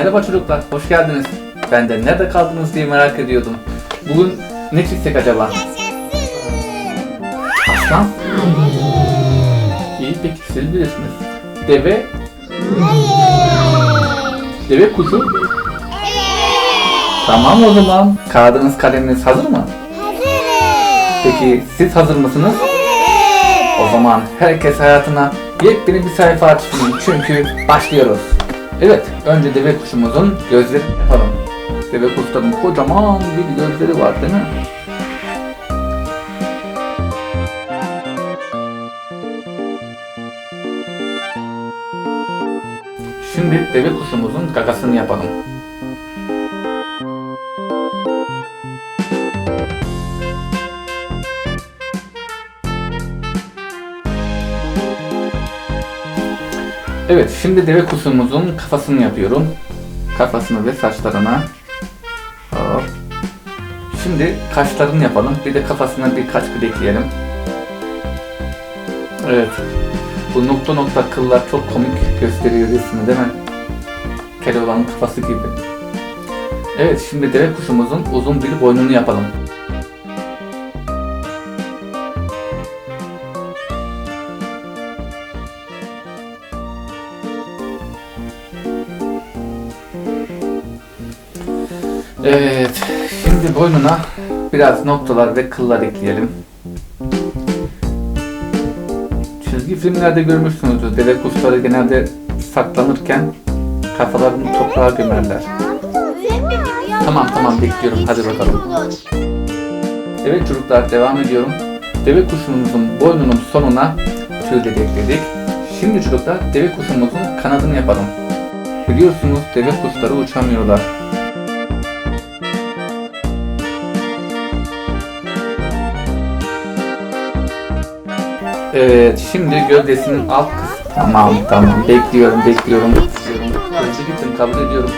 Merhaba çocuklar, hoş geldiniz. Ben de nerede kaldınız diye merak ediyordum. Bugün ne çizsek acaba? Aslan? İyi peki siz bilirsiniz. Deve? Deve kuşu? Tamam o zaman. Kağıdınız kaleminiz hazır mı? Peki siz hazır mısınız? O zaman herkes hayatına yepyeni bir sayfa açsın çünkü başlıyoruz. Evet, önce deve kuşumuzun gözlerini yapalım. Deve kuşların kocaman bir gözleri var değil mi? Şimdi deve kuşumuzun gagasını yapalım. Evet, şimdi deve kuşumuzun kafasını yapıyorum. Kafasını ve saçlarına. Hop. Şimdi kaşlarını yapalım. Bir de kafasına birkaç kıl ekleyelim. Evet. Bu nokta nokta kıllar çok komik gösteriyor resmi değil mi? Keloğlanın kafası gibi. Evet, şimdi deve kuşumuzun uzun bir boynunu yapalım. Evet, şimdi boynuna biraz noktalar ve kıllar ekleyelim. Çizgi filmlerde görmüşsünüzdür. Deve kuşları genelde saklanırken kafalarını toprağa gömerler. Tamam tamam bekliyorum. Hadi bakalım. Evet çocuklar devam ediyorum. Deve kuşumuzun boynunun sonuna tüyleri ekledik. Şimdi çocuklar deve kuşumuzun kanadını yapalım. Biliyorsunuz deve kuşları uçamıyorlar. Evet, şimdi gövdesinin alt kısmı. Tamam, tamam. Bekliyorum, bekliyorum. bekliyorum. Önce gittim, kabul ediyorum.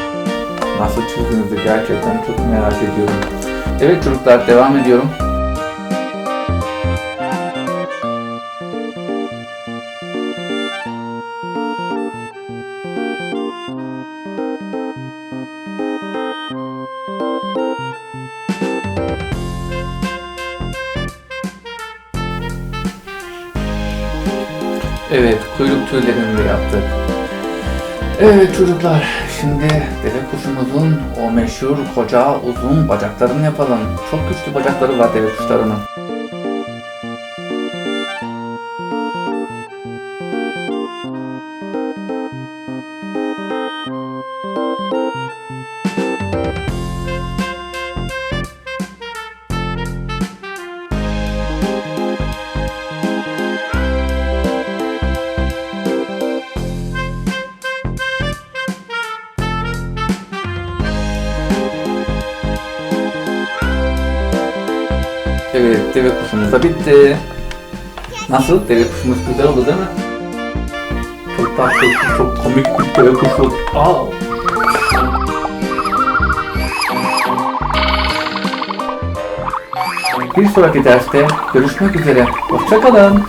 Nasıl de gerçekten çok merak ediyorum. Evet çocuklar, devam ediyorum. Evet, kuyruk tüylerini de yaptık. Evet çocuklar, şimdi deve kuşumuzun o meşhur koca uzun bacaklarını yapalım. Çok güçlü bacakları var deve kuşlarının. Evet, deve kuşumuz da bitti. Nasıl? Deve kuşumuz güzel oldu değil mi? Çok tatlı, çok komik bir deve kuşu. Aa! Bir sonraki derste görüşmek üzere. Hoşçakalın.